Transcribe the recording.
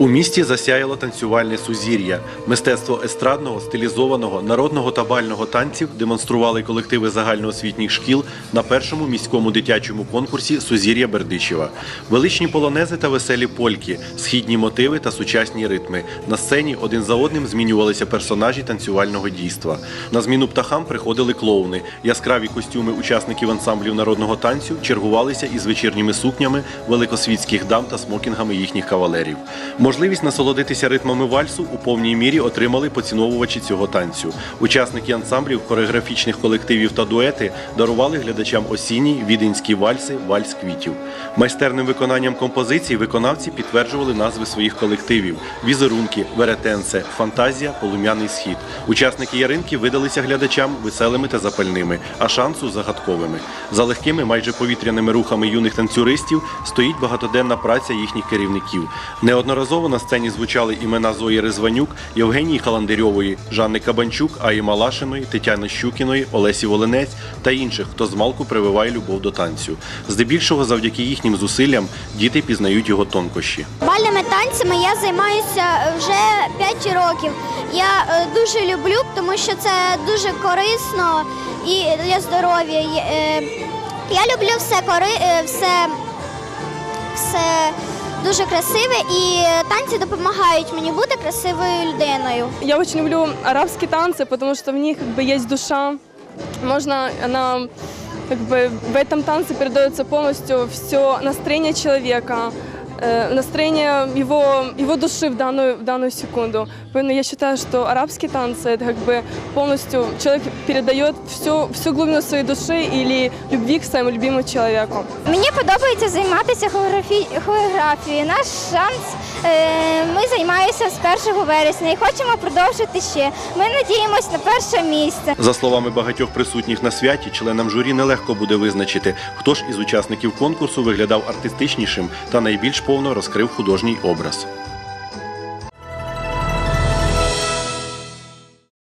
У місті засяяло танцювальне сузір'я. Мистецтво естрадного, стилізованого, народного та бального танців демонстрували колективи загальноосвітніх шкіл на першому міському дитячому конкурсі Сузір'я Бердичева. Величні полонези та веселі польки, східні мотиви та сучасні ритми. На сцені один за одним змінювалися персонажі танцювального дійства. На зміну птахам приходили клоуни. Яскраві костюми учасників ансамблів народного танцю чергувалися із вечірніми сукнями великосвітських дам та смокінгами їхніх кавалерів. Можливість насолодитися ритмами вальсу у повній мірі отримали поціновувачі цього танцю. Учасники ансамблів, хореографічних колективів та дуети дарували глядачам осінній віденські вальси Вальс квітів. Майстерним виконанням композицій виконавці підтверджували назви своїх колективів: візерунки, веретенце, фантазія, полум'яний схід. Учасники яринки видалися глядачам веселими та запальними, а шансу загадковими. За легкими, майже повітряними рухами юних танцюристів стоїть багатоденна праця їхніх керівників. Неодноразово на сцені звучали імена Зої Резванюк, Євгенії Халандирьової, Жанни Кабанчук, Аї Малашиної, Тетяни Щукіної, Олесі Волинець та інших, хто змалку прививає любов до танцю. Здебільшого, завдяки їхнім зусиллям, діти пізнають його тонкощі. Бальними танцями я займаюся вже 5 років. Я е, дуже люблю, тому що це дуже корисно і для здоров'я. Е, Я люблю все кори, е, все, все дуже красиве, і танці допомагають мені бути красивою людиною. Я очень люблю арабские танцы, потому что в них как бы есть душа. Можно, она как бы в этом танце передается полностью все настроение человека, э, настроение его, его души в данную, в данную секунду. Поэтому я считаю, что арабские танцы это как бы полностью человек передает всю, всю глубину своей души или любви к своему любимому человеку. Мені подобається займатися хореографі... хореографією. Наш шанс е, ми займаємося з 1 вересня і хочемо продовжити ще. Ми надіємось на перше місце. За словами багатьох присутніх на святі, членам журі нелегко буде визначити, хто ж із учасників конкурсу виглядав артистичнішим та найбільш повно розкрив художній образ.